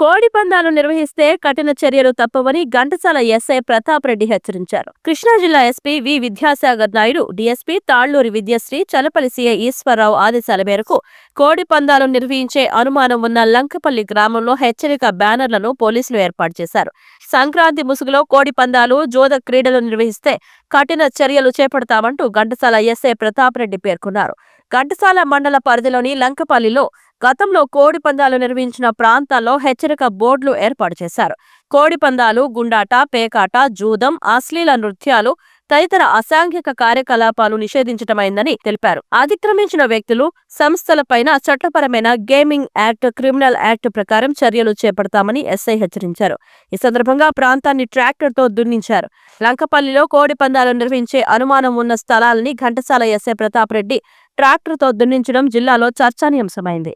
కోడి పందాలు నిర్వహిస్తే కఠిన చర్యలు తప్పవని ఘంటసాల ఎస్ఐ ప్రతాప్ రెడ్డి హెచ్చరించారు. కృష్ణా జిల్లా SP V Vidyasagar Naidu DSP Talluri Vidyasri Chalapalli CI Eswararao ఆదేశాల మేరకు కోడి పందాలు నిర్వహించే అనుమానం ఉన్న లంకపల్లి గ్రామంలో హెచ్చరిక బ్యానర్లను పోలీసులు ఏర్పాటు చేశారు. సంక్రాంతి ముసుగులో కోడి పందాలు జోద క్రీడలు నిర్వహిస్తే కఠిన చర్యలు చేపడతామంటూ ఘంటసాల ఎస్ఐ ప్రతాప్ రెడ్డి పేర్కొన్నారు. ఘంటసాల మండల పరిధిలోని లంకపల్లిలో గతంలో కోడి పందాలు నిర్వహించిన ప్రాంతాల్లో హెచ్చరిక బోర్డులు ఏర్పాటు చేశారు. కోడి పందాలు గుండాట పేకాట జూదం అశ్లీల నృత్యాలు తదితర అసాంఘిక కార్యకలాపాలు నిషేధించటమైందని తెలిపారు. అతిక్రమించిన వ్యక్తులు సంస్థలపైన చట్టపరమైన గేమింగ్ యాక్ట్ క్రిమినల్ యాక్ట్ ప్రకారం చర్యలు చేపడతామని ఎస్ఐ హెచ్చరించారు. ఈ సందర్భంగా ప్రాంతాన్ని ట్రాక్టర్తో దున్నించారు. లంకపల్లిలో కోడి పందాలు నిర్వహించే అనుమానం ఉన్న స్థలాలని ఘంటసాల ఎస్ఐ ప్రతాప్ రెడ్డి ట్రాక్టర్తో దున్నించడం జిల్లాలో చర్చానీయాంశమైంది.